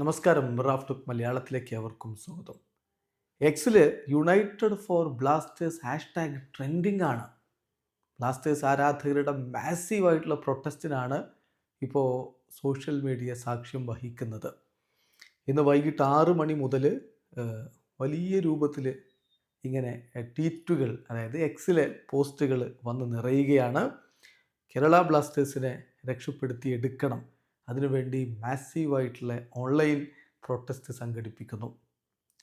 നമസ്കാരം Raf talk മലയാളത്തിലേക്ക് അവർക്കും സ്വാഗതം. എക്സിൽ united for Blasters hashtag trending ആണ്. ബ്ലാസ്റ്റേഴ്സ് ആരാധകരുടെ മാസീവായിട്ടുള്ള പ്രൊട്ടസ്റ്റിനാണ് ഇപ്പോൾ സോഷ്യൽ മീഡിയ സാക്ഷ്യം വഹിക്കുന്നത്. ഇന്ന് വൈകിട്ട് ആറ് മണി മുതൽ വലിയ രൂപത്തിൽ ഇങ്ങനെ ട്വീറ്റുകൾ അതായത് എക്സിലെ പോസ്റ്റുകൾ വന്ന് നിറയുകയാണ്. കേരള ബ്ലാസ്റ്റേഴ്സിനെ രക്ഷപ്പെടുത്തി എടുക്കണം അതിനുവേണ്ടി മാസീവായിട്ടുള്ള ഓൺലൈൻ പ്രൊട്ടസ്റ്റ് സംഘടിപ്പിക്കുന്നു.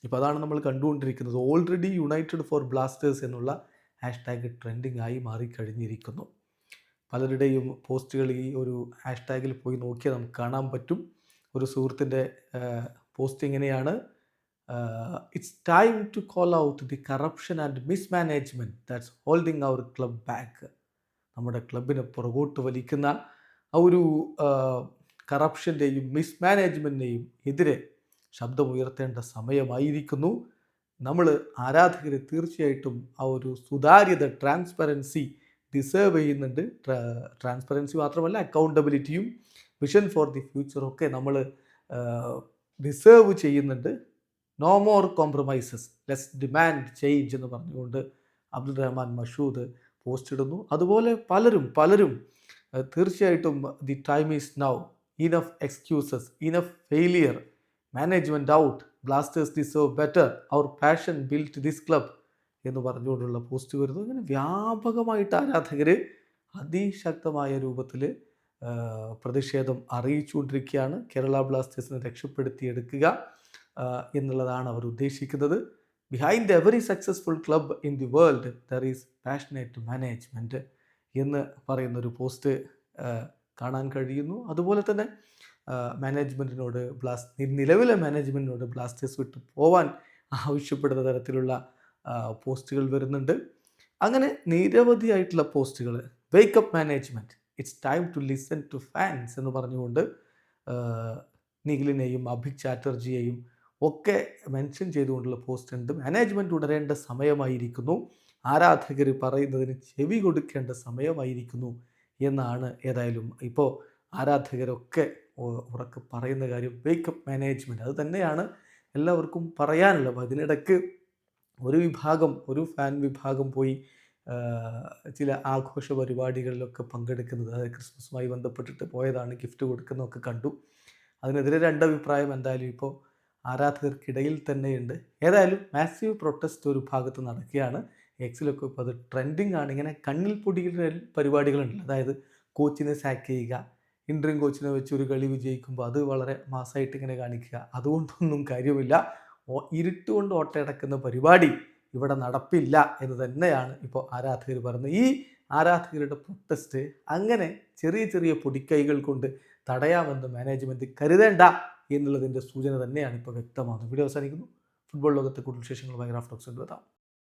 ഇപ്പോൾ അതാണ് നമ്മൾ കണ്ടുകൊണ്ടിരിക്കുന്നത്. ഓൾറെഡി യുണൈറ്റഡ് ഫോർ ബ്ലാസ്റ്റേഴ്സ് എന്നുള്ള ഹാഷ്ടാഗ് ട്രെൻഡിങ് ആയി മാറിക്കഴിഞ്ഞിരിക്കുന്നു. പലരുടെയും പോസ്റ്റുകൾ ഈ ഒരു ഹാഷ്ടാഗിൽ പോയി നോക്കിയാൽ നമുക്ക് കാണാൻ പറ്റും. ഒരു സുഹൃത്തിന്റെ പോസ്റ്റ് ഇങ്ങനെയാണ്. It's time to call out the corruption and mismanagement that's holding our club back നമ്മുടെ ക്ലബിനെ പുറകോട്ട് വലിക്കുന്ന ആ ഒരു കറപ്ഷന്റെയും മിസ്മാനേജ്മെന്റിനെയും എതിരെ ശബ്ദമുയർത്തേണ്ട സമയമായിരിക്കുന്നു. നമ്മൾ ആരാധകരെ തീർച്ചയായിട്ടും ആ ഒരു സുതാര്യത ട്രാൻസ്പെറൻസി ഡിസേർവ് ചെയ്യുന്നുണ്ട്. ട്രാൻസ്പെറൻസി മാത്രമല്ല അക്കൗണ്ടബിലിറ്റിയും വിഷൻ ഫോർ ദി ഫ്യൂച്ചറൊക്കെ നമ്മൾ ഡിസേർവ് ചെയ്യുന്നുണ്ട്. No more compromises less demand change എന്ന് പറഞ്ഞുകൊണ്ട് അബ്ദുൾ റഹ്മാൻ മഷൂദ് പോസ്റ്റ് ഇടുന്നു. അതുപോലെ പലരും പലരും തീർച്ചയായിട്ടും the time is now enough excuses enough failure management out Blasters deserve better our passion built this club എന്ന് പറഞ്ഞുകൊണ്ടുള്ള പോസ്റ്റ് വരുന്നു. അങ്ങനെ വ്യാപകമായിട്ട് ആരാധകർ അതിശക്തമായ രൂപത്തിൽ പ്രതിഷേധം അറിയിച്ചുകൊണ്ടിരിക്കുകയാണ്. കേരള ബ്ലാസ്റ്റേഴ്സിനെ രക്ഷപ്പെടുത്തിയെടുക്കുക എന്നുള്ളതാണ് അവർ ഉദ്ദേശിക്കുന്നത്. Behind every successful club in the world there is passionate management എന്ന് പറയുന്നൊരു പോസ്റ്റ് കാണാൻ കഴിയുന്നു. അതുപോലെ തന്നെ മാനേജ്മെന്റിനോട് ബ്ലാസ് നിലവിലെ മാനേജ്മെന്റിനോട് ബ്ലാസ്റ്റേഴ്സ് വിട്ട് പോവാൻ ആവശ്യപ്പെടുന്ന തരത്തിലുള്ള പോസ്റ്റുകൾ വരുന്നുണ്ട്. അങ്ങനെ നിരവധിയായിട്ടുള്ള പോസ്റ്റുകൾ wake up management it's time to listen to fans എന്ന് പറഞ്ഞുകൊണ്ട് നിഖിലിനെയും അഭിക് ചാറ്റർജിയെയും ഒക്കെ മെൻഷൻ ചെയ്തുകൊണ്ടുള്ള പോസ്റ്റ് ഉണ്ട്. മാനേജ്മെന്റ് ഉണരേണ്ട സമയമായിരിക്കുന്നു. ആരാധകർ പറയുന്നതിന് ചെവി കൊടുക്കേണ്ട സമയമായിരിക്കുന്നു. എന്നാണ് ഏതായാലും ഇപ്പോൾ ആരാധകരൊക്കെ ഉറക്കെ പറയുന്ന കാര്യം വേക്കപ്പ് മാനേജ്മെന്റ് അത് തന്നെയാണ് എല്ലാവർക്കും പറയാനുള്ളത്. അതിനിടയ്ക്ക് ഒരു വിഭാഗം ഒരു ഫാൻ വിഭാഗം പോയി ചില ആഘോഷ പരിപാടികളിലൊക്കെ പങ്കെടുക്കുന്നത് അതായത് ക്രിസ്മസുമായി ബന്ധപ്പെട്ടിട്ട് പോയതാണ് ഗിഫ്റ്റ് കൊടുക്കുന്നതൊക്കെ കണ്ടു. അതിനെതിരെ രണ്ടഭിപ്രായം എന്തായാലും ഇപ്പോൾ ആരാധകർക്കിടയിൽ തന്നെയുണ്ട്. ഏതായാലും മാസീവ് പ്രൊട്ടസ്റ്റ് ഒരു ഭാഗത്ത് നടക്കുകയാണ്. എക്സിലൊക്കെ ഇപ്പോൾ അത് ട്രെൻഡിങ് ആണ്. ഇങ്ങനെ കണ്ണിൽ പൊടിയുടെ പരിപാടികളുണ്ട് അതായത് കോച്ചിനെ സാക്ക് ചെയ്യുക ഇൻട്രീം കോച്ചിനെ വെച്ച് ഒരു കളി വിജയിക്കുമ്പോൾ അത് വളരെ മാസമായിട്ട് ഇങ്ങനെ കാണിക്കുക. അതുകൊണ്ടൊന്നും കാര്യമില്ല. ഇരുട്ടുകൊണ്ട് ഓട്ടയടക്കുന്ന പരിപാടി ഇവിടെ നടപ്പില്ല എന്ന് തന്നെയാണ് ഇപ്പോൾ ആരാധകർ പറയുന്നത്. ഈ ആരാധകരുടെ പ്രൊട്ടസ്റ്റ് അങ്ങനെ ചെറിയ ചെറിയ പൊടിക്കൈകൾ കൊണ്ട് തടയാമെന്ന് മാനേജ്മെന്റ് കരുതേണ്ട എന്നുള്ളതിന്റെ സൂചന തന്നെയാണ് ഇപ്പോൾ വ്യക്തമാകുന്നത്. വീഡിയോ അവസാനിക്കുന്നു. ഫുട്ബോൾ ലോകത്തെ കൂടുതൽ വിശേഷങ്ങളുമായി റാഫ് ടോക്സ് എത്താം